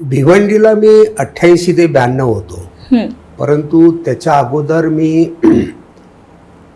भिवंडीला मी अठ्ठ्याऐंशी ते ब्याण्णव होतो. परंतु त्याच्या अगोदर मी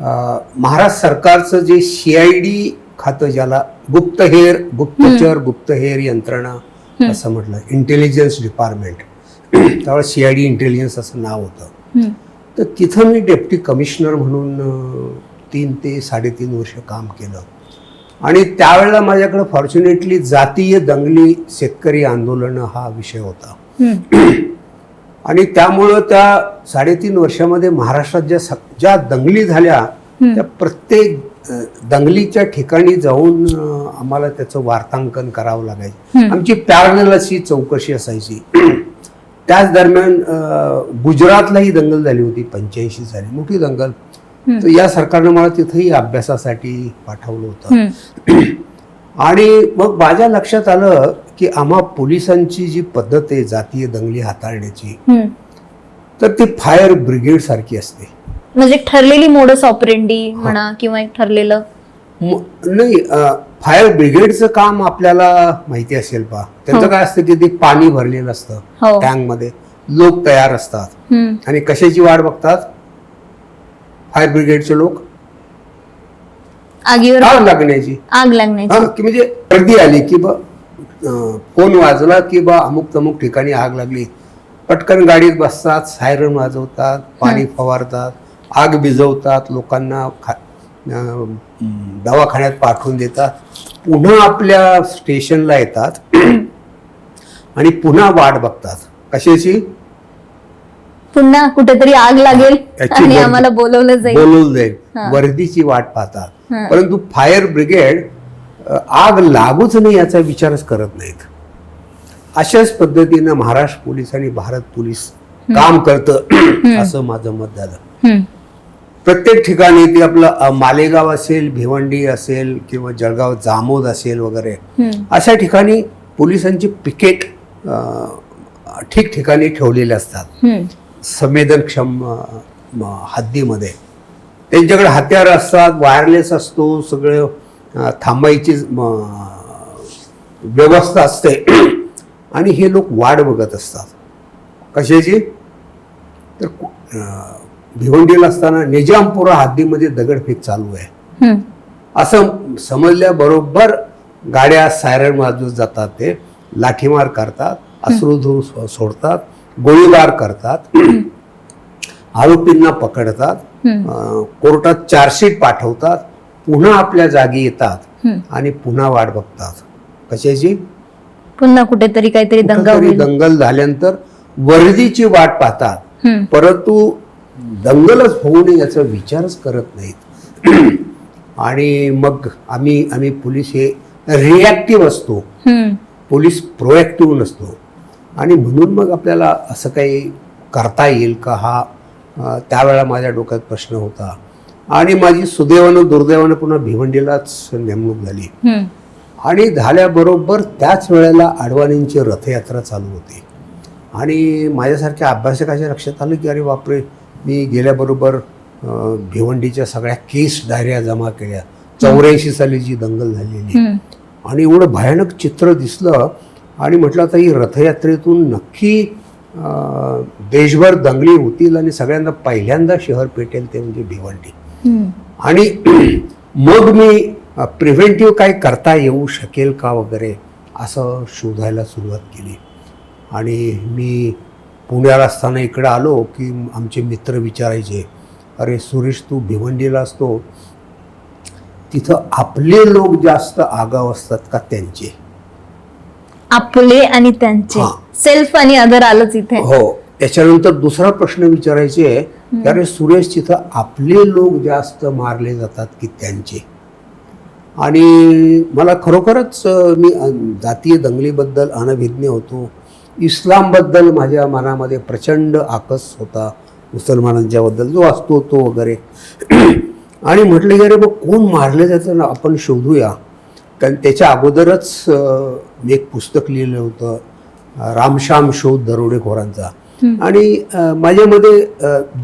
महाराष्ट्र सरकारचं जे सी आय डी खातं ज्याला गुप्तहेर गुप्तचर गुप्तहेर यंत्रणा असं म्हटलं इंटेलिजन्स डिपार्टमेंट त्यावेळेस सी आय डी इंटेलिजन्स असं नाव होतं. तर तिथं मी डेप्टी कमिशनर म्हणून तीन ते साडेतीन वर्ष काम केलं. आणि त्यावेळेला माझ्याकडे फॉर्च्युनेटली जातीय दंगली शेतकरी आंदोलन हा विषय होता. आणि त्यामुळं त्या साडेतीन वर्षामध्ये महाराष्ट्रात ज्या स- ज्या दंगली झाल्या त्या प्रत्येक दंगलीच्या ठिकाणी जाऊन आम्हाला त्याचं वार्तांकन करावं लागायचं. आमची पॅरल अशी चौकशी असायची. त्याच दरम्यान अ, गुजरातलाही दंगल झाली होती पंच्याऐंशी साली. मोठी दंगल. तर या सरकारनं मला तिथंही अभ्यासासाठी पाठवलं होतं. आणि मग माझ्या लक्षात आलं की आम्हा पोलिसांची जी पद्धत आहे जातीय दंगली हाताळण्याची. तर ती फायर ब्रिगेड सारखी असते. म्हणजे ठरलेली मोडस ऑपरेंडी म्हणा किंवा एक ठरलेलं? नाही फायर ब्रिगेडचं काम आपल्याला माहिती असेल पा त्यांचं हो. काय असतं की ते पाणी भरलेलं असतं हो. टँकमध्ये. लोक तयार असतात. आणि कशाची वाट बघतात? फायर ब्रिगेडचे लोक? आगीवर आग लागण्याची. आग लागण्याची. हा की म्हणजे गर्दी आली की बा फोन वाजला की बा अमुक तमुक ठिकाणी आग लागली. पटकन गाडीत बसतात सायरन वाजवतात पाणी फवारतात आग भिजवतात लोकांना खा दवाखान्यात पाठवून देतात. पुन्हा आपल्या स्टेशनला येतात. आणि पुन्हा वाट बघतात. कशाची? पुन्हा कुठेतरी आग लागेल याची आणि. आम्हाला बोलवलं जाईल बोलवलं जाईल हा. वर्दीची वाट पाहतात हा. परंतु फायर ब्रिगेड अ, आग लागूच नाही याचा विचारच करत नाहीत अशाच पद्धतीनं महाराष्ट्र पोलीस आणि भारत पोलीस काम करतं असं माझं मत झालं हम्म. प्रत्येक ठिकाणी ते आपलं अ, मालेगाव असेल भिवंडी असेल किंवा जळगाव जामोद असेल वगैरे हम्म. अशा ठिकाणी पोलिसांची पिकेट अ, ठिकठिकाणी ठेवलेले असतात हम्म. संवेदनक्षम हद्दीमध्ये. त्यांच्याकडे हत्यार असतात वायरलेस असतो सगळं थांबायची व्यवस्था असते. आणि हे लोक वाट बघत असतात. कशाची? तर भिवंडीला असताना निजामपुरा हद्दीमध्ये दगडफेक चालू आहे. असं समजल्याबरोबर गाड्या सायरन वाजवत जातात ते लाठीमार करतात अश्रुधूर सोडतात. गोळीबार करतात. आरोपींना पकडतात. कोर्टात चार्जशीट पाठवतात. पुन्हा आपल्या जागी येतात. आणि पुन्हा वाट बघतात. कशाची? पुन्हा कुठेतरी काहीतरी दंगा कुठंतरी होईल. दंगल झाल्यानंतर वर्दीची वाट पाहतात. परंतु दंगलच होऊ नये याचा विचारच करत नाहीत. आणि मग आम्ही आम्ही पोलीस हे रिॲक्टिव्ह असतो. पोलीस प्रोॲक्टिव्ह नसतो. आणि म्हणून मग आपल्याला असं काही करता येईल का हा अ, त्यावेळेला माझ्या डोक्यात प्रश्न होता. आणि माझी सुदैवानं दुर्दैवानं पुन्हा भिवंडीलाच नेमणूक झाली. आणि झाल्याबरोबर त्याच वेळेला आडवाणींची रथयात्रा चालू होती. आणि माझ्यासारख्या अभ्यासकाच्या लक्षात आलं की अरे बापरे मी गेल्याबरोबर भिवंडीच्या सगळ्या केस डायऱ्या जमा केल्या. चौऱ्याऐंशी साली जी दंगल झालेली. आणि एवढं भयानक चित्र दिसलं आणि म्हटलं आता ही रथयात्रेतून नक्की देशभर दंगली होतील आणि सगळ्यांना पहिल्यांदा शहर पेटेल ते म्हणजे भिवंडी. आणि मग मी प्रिव्हेंटिव्ह काय करता येऊ शकेल का वगैरे असं शोधायला सुरुवात केली. आणि मी पुण्याला असताना इकडं आलो की आमचे मित्र विचारायचे अरे सुरेश तू भिवंडीला असतो. तिथं आपले लोक जास्त आगाव असतात का त्यांचे? आपले आणि त्यांचे. हा. सेल्फ आणि अदर आलंच इथे. हो. त्याच्यानंतर दुसरा प्रश्न विचारायचे की अरे सुरेश तिथं आपले लोक जास्त मारले जातात की त्यांचे. आणि मला खरोखरच अ, मी अ, जातीय दंगलीबद्दल अनभिज्ञ होतो. इस्लामबद्दल माझ्या मनामध्ये प्रचंड आकस होता. मुसलमानांच्याबद्दल जो असतो तो वगैरे. आणि म्हटलं की अरे मग कोण मारले जातं ना आपण शोधूया. कारण त्याच्या अगोदरच अ, मी एक पुस्तक लिहिलं होतं रामश्याम शोध दरोडेखोरांचा. आणि माझ्यामध्ये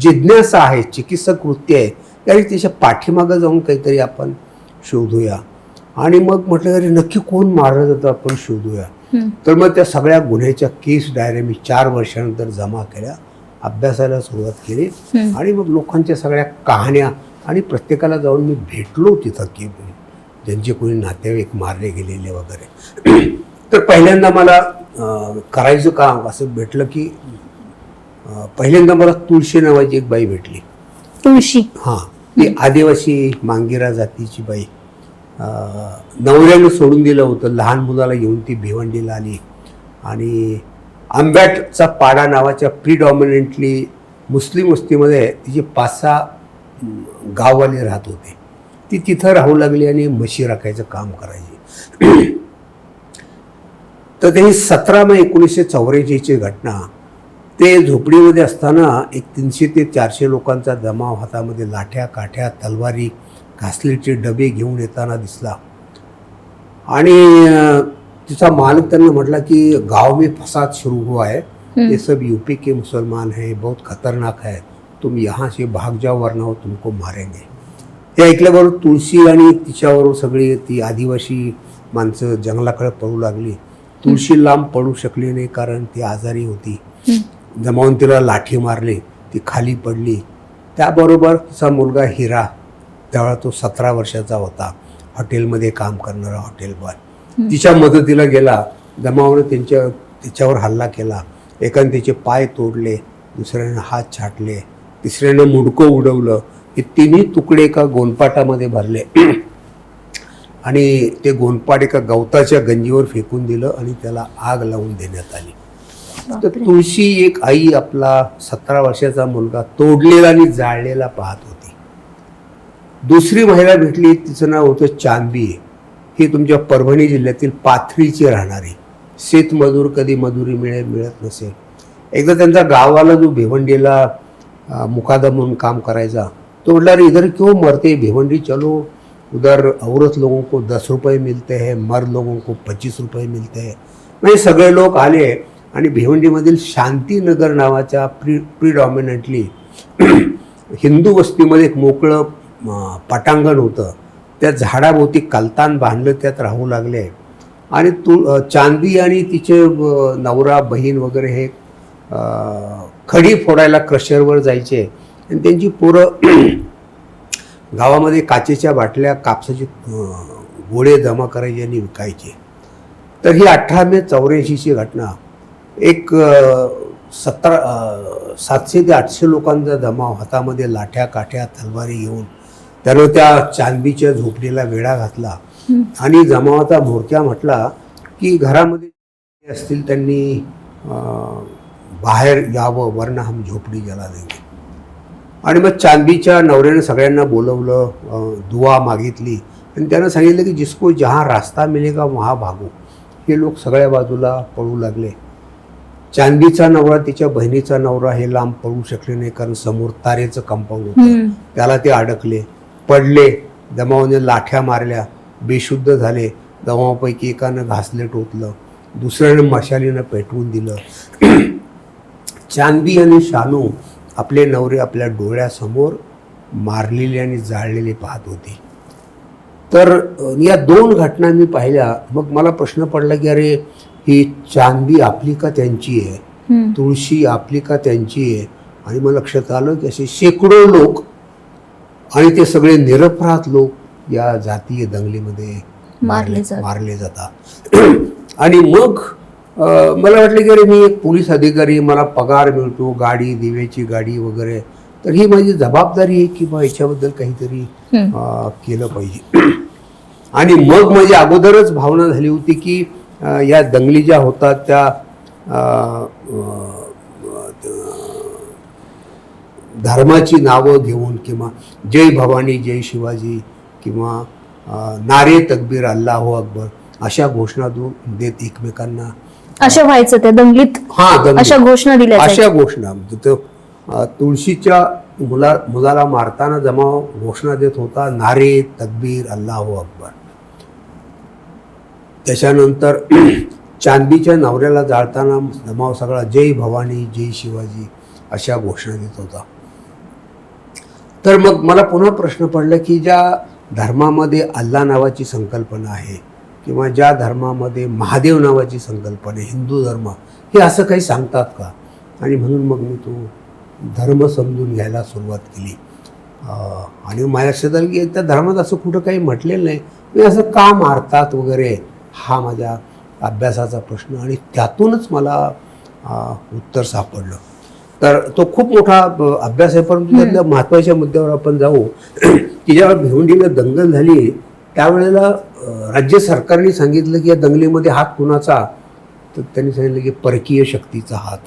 जिज्ञासा आहे चिकित्सक वृत्ती आहे त्यावेळी त्याच्या पाठीमागं जाऊन काहीतरी आपण शोधूया. आणि मग म्हटलं अरे नक्की कोण मारलं जातं आपण शोधूया. तर मग त्या सगळ्या गुन्ह्याच्या केस डायऱ्या मी चार वर्षानंतर जमा केल्या अभ्यासाला सुरुवात केली. आणि मग लोकांच्या सगळ्या कहाण्या आणि प्रत्येकाला जाऊन मी भेटलो तिथं की ज्यांचे कोणी नातेवाईक मारले गेलेले वगैरे. तर पहिल्यांदा मला करायचं काम असं भेटलं की पहिल्यांदा मला तुळशी नावाची एक बाई भेटली. तुळशी? हां ती आदिवासी मांगिरा जातीची बाई. नवऱ्यानं सोडून दिलं होतं. लहान मुलाला घेऊन ती भिवंडीला आली. आणि आंब्याटचा पाडा नावाच्या प्रिडॉमिनंटली मुस्लिम वस्तीमध्ये तिचे पाच सहा गाववाले राहत होते. ती तिथं राहू लागली आणि म्हशी राखायचं काम करायची. तर ते सतरा मे एकोणीसशे चौऱ्याऐंशीची घटना ते झोपडीमध्ये असताना एक तीनशे ते चारशे लोकांचा जमाव हातामध्ये लाठ्या काठ्या तलवारी घासलेचे डबे घेऊन येताना दिसला. आणि तिचा मालक त्यांना म्हटला की गाव में फसाद शुरू हुआ है. ये सब यूपी के मुसलमान हैं बहुत खतरनाक है. तुम यहाँ से भाग जाओ वरना वो तुमको मारेंगे. हे ऐकल्याबरोबर तुळशी आणि तिच्याबरोबर सगळी ती आदिवासी माणसं जंगलाकडे पळू लागली. तुळशी लांब पडू शकली नाही कारण ती आजारी होती. जमावून तिला लाठी मारली ती खाली पडली. त्याबरोबर तिचा मुलगा हिरा त्यावेळा तो सतरा वर्षाचा होता. हॉटेलमध्ये काम करणारा हॉटेल बॉय. तिच्या मदतीला गेला. जमावानं त्यांच्या तिच्यावर हल्ला केला. एकाने तिचे पाय तोडले दुसऱ्यानं हात छाटले तिसऱ्यानं मुडकं उडवलं. हे तिन्ही तुकडे एका गोलपाटामध्ये भरले. आणि ते गोनपाट एका गवताच्या गंजीवर फेकून दिलं आणि त्याला आग लावून देण्यात आली. तर. तुळशी एक आई आपला सतरा वर्षाचा मुलगा तोडलेला आणि जाळलेला पाहत होती. दुसरी महिला भेटली तिचं नाव होतं चांदबी ही तुमच्या परभणी जिल्ह्यातील पाथरीची राहणारी. शेतमजूर कधी मजुरी मिळे मिळत नसे एकदा त्यांचा गाववाला जो भिवंडीला मुकादम म्हणून काम करायचा तो म्हटला अरे इधर क्यों मरते? भिवंडी चलो. उधर औरत लोगों को दस रुपये मिलते हैं मर्द लोगों को पच्चीस रुपये मिलते हैं। म्हणजे सगळे लोक आले आणि भिवंडीमधील शांतीनगर नावाच्या प्री प्रिडॉमिनंटली हिंदू वस्तीमध्ये एक मोकळं पटांगण होतं. त्या झाडाभोवती कलतान बांधलं त्यात राहू लागले. आणि तू चांदी आणि तिचे नवरा बहीण वगैरे हे खडी फोडायला क्रशरवर जायचे. आणि त्यांची पोरं गावामध्ये काचेच्या बाटल्या कापसाचे गोळे जमा करायचे आणि विकायचे. तर ही अठरा मे चौऱ्याऐंशीची घटना. एक सतरा सातशे ते आठशे लोकांचा जमाव हातामध्ये लाठ्या काठ्या तलवारी घेऊन त्यानं त्या चांदीच्या झोपडीला वेढा घातला. आणि जमावाचा म्होरक्या म्हटला की घरामध्ये असतील त्यांनी बाहेर यावं वरना हम झोपडी जला देंगे आणि मग चांदीच्या नवऱ्यानं सगळ्यांना बोलवलं दुवा मागितली. आणि त्यानं सांगितलं की जिसको जहाँ रास्ता मिलेगा वहाँ भागो. हे लोक सगळ्या बाजूला पळू लागले. चांदीचा नवरा तिच्या बहिणीचा नवरा हे लांब पळू शकले नाही कारण समोर तारेचं कंपाऊंड होतं. त्याला ते अडकले. पडले. जमावाने लाठ्या मारल्या. बेशुद्ध झाले. जमावापैकी एकानं घासले टोचलं. दुसऱ्यानं मशालीनं पेटवून दिलं. चांदी आणि शानू आपले नवरे आपल्या डोळ्यासमोर मारलेले आणि जाळलेले पाहत होते. तर या दोन घटना मी पाहिल्या. मग मला प्रश्न पडला की अरे ही चांदी आपली का त्यांची आहे. तुळशी आपली का त्यांची आहे? आणि मग लक्षात आलं की असे शेकडो लोक आणि ते सगळे निरपराध लोक या जातीय दंगलीमध्ये मारले. मारले जातात. आणि मग मला वाटलं की अरे मी एक पोलीस अधिकारी मला पगार मिळतो गाडी दिव्याची गाडी वगैरे. तर ही माझी जबाबदारी आहे की बा याच्याबद्दल काहीतरी केलं पाहिजे. आणि मग माझी अगोदरच भावना झाली होती की या दंगली ज्या होतात त्या धर्माची नावं घेऊन किंवा जय भवानी जय शिवाजी किंवा नारे तकबीर अल्लाह अकबर अशा घोषणा दो देत एकमेकांना असं व्हायचं त्या दंगलीत हा. अशा घोषणा दिल्या अशा घोषणा. अं, तुळशीच्या मुला मुलाला मारताना जमाव घोषणा देत होता नारे तकबीर अल्लाह अकबर. त्याच्यानंतर चांदीच्या नवऱ्याला जाळताना जमाव सगळा जय भवानी जय शिवाजी अशा घोषणा देत होता. तर मग मला पुन्हा प्रश्न पडला की ज्या धर्मामध्ये अल्ला नावाची संकल्पना आहे किंवा ज्या धर्मामध्ये महादेव नावाची संकल्पना आहे हिंदू धर्म हे असं काही सांगतात का? आणि म्हणून मग मी तो धर्म समजून घ्यायला सुरुवात केली. आणि माझ्या लक्षात आलं की त्या धर्मात असं कुठं काही म्हटलेलं नाही. मी असं का मारतात वगैरे हा माझ्या अभ्यासाचा प्रश्न आणि त्यातूनच मला उत्तर सापडलं. तर तो खूप मोठा अभ्यास आहे परंतु त्यातल्या महत्त्वाच्या मुद्द्यावर आपण जाऊ. की जेव्हा भिवंडीला दंगल झाली त्यावेळेला राज्य सरकारने सांगितलं की या दंगलीमध्ये हात कुणाचा? तर त्यांनी सांगितलं की परकीय शक्तीचा हात.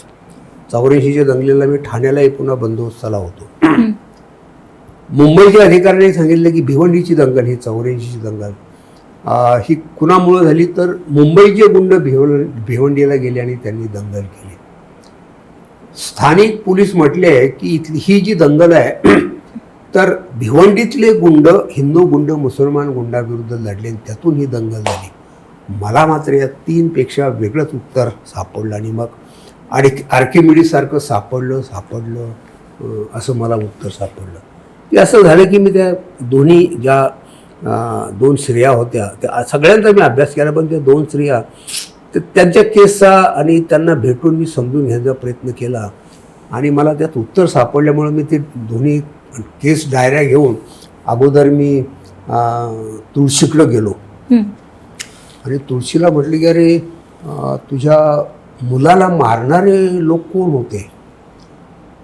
चौऱ्याऐंशीच्या दंगलीला मी ठाण्यालाही पुन्हा बंदोबस्ताला होतो. मुंबईच्या अधिकाऱ्यांनी सांगितलं की भिवंडीची दंगल ही चौऱ्याऐंशीची दंगल ही कुणामुळं झाली? तर मुंबईचे गुंड भिव भिवंडीला गेले आणि त्यांनी दंगल केली. स्थानिक पोलीस म्हटले की इथली ही जी दंगल आहे तर भिवंडीतले गुंड हिंदू गुंड मुसलमान गुंडाविरुद्ध लढले आणि त्यातून ही दंगल झाली. मला मात्र या तीनपेक्षा वेगळंच उत्तर सापडलं आणि मग आणि आर्किमिडीसारखं सापडलं सापडलं असं मला उत्तर सापडलं. ते असं झालं की मी त्या दोन्ही ज्या दोन स्त्रिया होत्या त्या सगळ्यांचा मी अभ्यास केला पण त्या दोन स्त्रिया तर त्यांच्या केसचा आणि त्यांना भेटून मी समजून घ्यायचा प्रयत्न केला. आणि मला त्यात उत्तर सापडल्यामुळं मी ते दोन्ही केस डायऱ्या घेऊन अगोदर मी तुळशीकडं गेलो. आणि तुळशीला म्हटलं की अरे तुझ्या मुलाला मारणारे लोक कोण होते?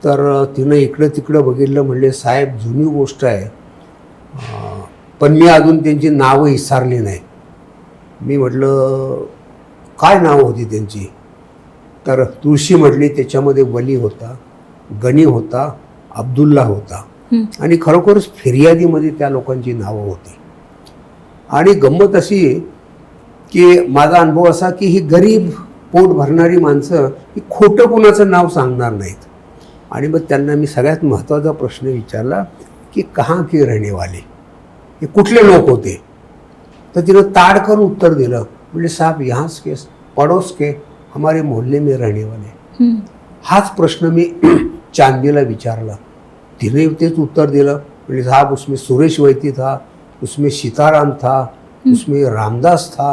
तर तिनं इकडं तिकडं बघितलं म्हणले साहेब जुनी गोष्ट आहे. पण मी अजून त्यांची नावं विसरली नाही. मी म्हटलं काय नावं होती त्यांची? तर तुळशी म्हटली त्याच्यामध्ये वली होता गणी होता अब्दुल्ला होता. आणि खरोखरच फिर्यादीमध्ये त्या लोकांची नावं होती. आणि गंमत अशी की माझा अनुभव असा की ही गरीब पोट भरणारी माणसं ही खोटं कुणाचं नाव सांगणार नाहीत. आणि मग त्यांना मी सगळ्यात महत्त्वाचा प्रश्न विचारला की कहाँ के रहने वाले हे कुठले लोक होते? तर तिनं ताडकर उत्तर दिलं. म्हणजे साहब यहाँच के पड़ोस के हमारे मोहल्ले में रहने वाले. हाच प्रश्न मी चांदीला विचारला. तिने तेच उत्तर दिलं. म्हणजे साहब उसमें सुरेश वैती था उसमें सीताराम था उसमें रामदास था.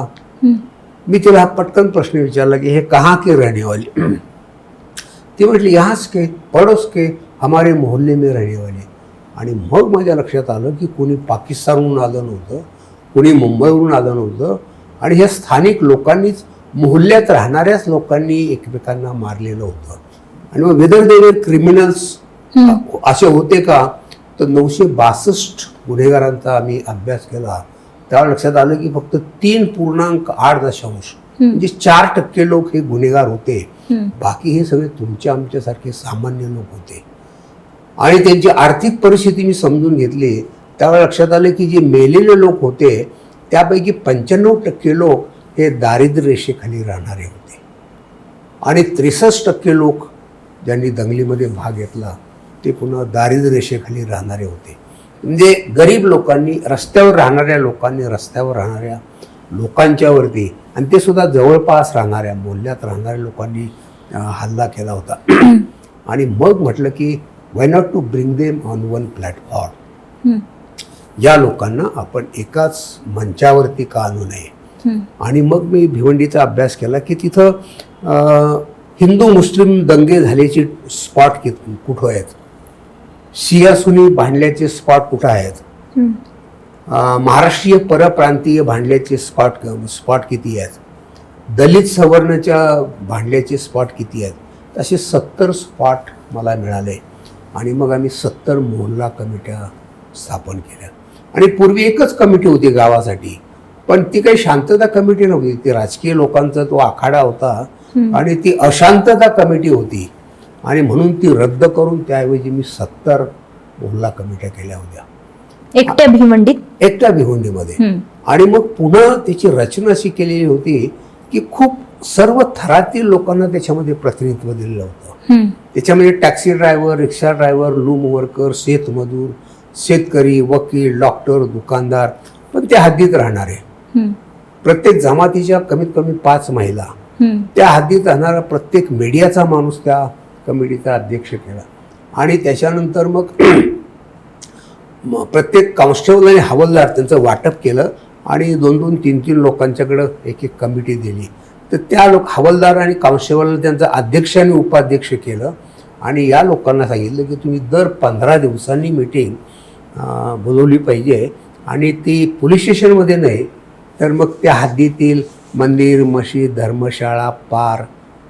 मी तिला हा पटकन प्रश्न विचारला की हे कहाँ के रहने वाले ती म्हटली यहाँच के पड़ोस के हमारे मोहल्ले में रहने वाले आणि मग माझ्या लक्षात आलं की कोणी पाकिस्तानहून आलं नव्हतं कोणी मुंबईवरून आलं नव्हतं. आणि ह्या स्थानिक लोकांनीच मोहल्ल्यात राहणाऱ्याच लोकांनी एकमेकांना मारलेलं होतं. आणि मग वेदर देवर क्रिमिनल्स असे होते का? तर नऊशे बासष्ट गुन्हेगारांचा आम्ही अभ्यास केला. तेव्हा लक्षात आलं की फक्त तीन पूर्णांक आठ दशांश म्हणजे चार टक्के लोक हे गुन्हेगार होते. बाकी हे सगळे तुमच्या आमच्यासारखे सामान्य लोक होते. आणि त्यांची आर्थिक परिस्थिती मी समजून घेतली. त्यावेळेला लक्षात आलं की जे मेलेले लोक होते त्यापैकी पंच्याण्णव टक्के लोक हे दारिद्र्य रेषेखाली राहणारे होते. आणि त्रेसष्ट टक्के लोक ज्यांनी दंगलीमध्ये भाग घेतला ते पुन्हा दारिद्र्य रेषेखाली राहणारे होते. म्हणजे गरीब लोकांनी रस्त्यावर राहणाऱ्या लोकांनी रस्त्यावर राहणाऱ्या लोकांच्यावरती आणि ते सुद्धा जवळपास राहणाऱ्या मोहल्ल्यात राहणाऱ्या लोकांनी हल्ला केला होता. आणि मग म्हटलं की why not to bring them on one platform. या लोकांना आपण एकाच मंचावरती का आणू नये. आणि मग मी भिवंडीचा अभ्यास केला की तिथं हिंदू मुस्लिम दंगे झाल्याचे स्पॉट कित कुठं आहेत? सियासुनी भांडल्याचे स्पॉट कुठं आहेत? महाराष्ट्रीय परप्रांतीय भांडल्याचे स्पॉट स्पॉट किती आहेत? दलित सवर्णाच्या भांडल्याचे स्पॉट किती आहेत? असे सत्तर स्पॉट मला मिळाले. आणि मग आम्ही सत्तर मोहल्ला कमिट्या स्थापन केल्या. आणि पूर्वी एकच कमिटी होती गावासाठी. पण ती काही शांतता कमिटी नव्हती. ती राजकीय लोकांचा तो आखाडा होता. आणि ती अशांतता कमिटी होती. आणि म्हणून ती रद्द करून त्याऐवजी मी सत्तर मोहल्ला कमिट्या केल्या होत्या एकट्या भिवंडीत एकट्या भिवंडीमध्ये. आणि मग पुन्हा त्याची रचना अशी केलेली होती की खूप सर्व थरातील लोकांना त्याच्यामध्ये प्रतिनिधित्व दिलेलं होतं. त्याच्यामध्ये taxi driver rickshaw driver loom worker शेतमजूर शेतकरी वकील डॉक्टर दुकानदार पण त्या हद्दीत राहणारे. प्रत्येक जमातीच्या कमीत कमी पाच महिला. त्या हद्दीत राहणारा प्रत्येक मीडियाचा माणूस त्या कमिटीचा अध्यक्ष केला. आणि त्याच्यानंतर मग प्रत्येक कॉन्स्टेबल आणि हवालदार त्यांचं वाटप केलं आणि दोन दोन तीन तीन लोकांच्याकडं एक एक कमिटी दिली. तर त्या लोक हवालदार आणि काउन्सिलर त्यांचं अध्यक्ष आणि उपाध्यक्ष केलं. आणि या लोकांना सांगितलं की तुम्ही दर पंधरा दिवसांनी मिटिंग बोलवली पाहिजे. आणि ती पोलीस स्टेशनमध्ये नाही तर मग त्या हद्दीतील मंदिर मशीद धर्मशाळा पार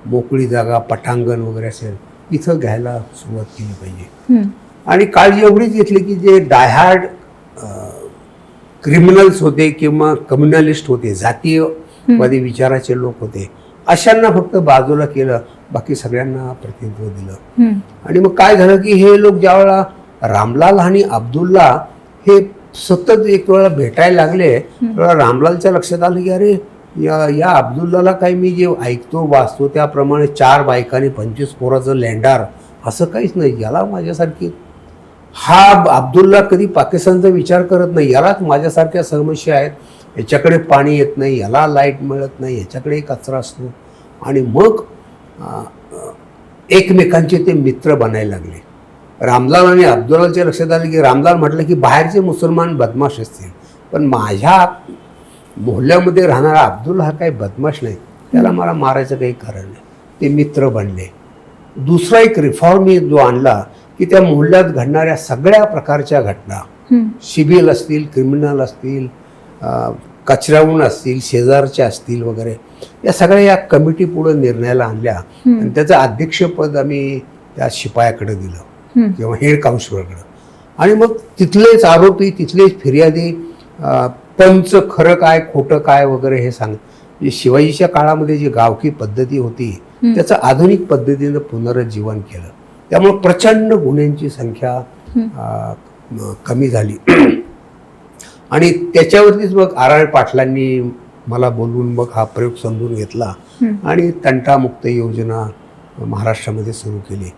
मोकळी जागा पटांगण वगैरे असेल इथं घ्यायला सुरुवात केली पाहिजे. आणि काळजी एवढीच घेतली की जे डायहार्ड क्रिमिनल्स होते किंवा कम्युनलिस्ट होते जातीयवादी विचाराचे लोक होते अशांना फक्त बाजूला केलं बाकी सगळ्यांना प्रतिनिधित्व दिलं. आणि मग काय झालं की हे लोक ज्यावेळेला रामलाल आणि अब्दुल्ला हे सतत एक वेळा भेटायला लागले तेव्हा रामलालच्या लक्षात आलं की अरे या या अब्दुल्लाला काही मी जे ऐकतो वाचतो त्याप्रमाणे चार बायकांनी पंचवीस पोराचं लेंडार असं काहीच नाही. याला माझ्यासारखी हा अब्दुल्ला कधी पाकिस्तानचा विचार करत नाही. यालाच माझ्यासारख्या समस्या आहेत. याच्याकडे पाणी येत नाही याला लाइट मिळत नाही याच्याकडे कचरा असतो. आणि मग एकमेकांचे ते मित्र बनायला लागले. रामलाल आणि अब्दुल्लाच्या लक्षात आले की रामलाल म्हटलं की बाहेरचे मुसलमान बदमाश असतील. पण माझ्या मोहल्ल्यामध्ये राहणारा अब्दुल्ला हा काही बदमाश नाही. त्याला मला मारायचं काही कारण नाही. ते मित्र बनले. दुसरा एक रिफॉर्म मी जो आणला की त्या मोहल्ल्यात घडणाऱ्या सगळ्या प्रकारच्या घटना. सिबिल असतील क्रिमिनल असतील कचऱ्याहून असतील शेजारच्या असतील वगैरे या सगळ्या या कमिटी पुढे निर्णयाला आणल्या. आणि त्याचं अध्यक्षपद आम्ही त्या शिपायाकडे दिलं. किंवा हेड काउन्सिलरकडं आणि मग तिथलेच आरोपी तिथलेच फिर्यादी पंच खरं काय खोटं काय वगैरे हे सांग. शिवाजीच्या काळामध्ये जी गावकी पद्धती होती त्याचं आधुनिक पद्धतीनं पुनरुज्जीवन केलं. त्यामुळे प्रचंड गुन्ह्यांची संख्या कमी झाली. आणि त्याच्यावरतीच मग आर आर पाटलांनी मला बोलवून मग हा प्रयोग समजून घेतला. आणि तंटामुक्त योजना महाराष्ट्रामध्ये सुरू केली.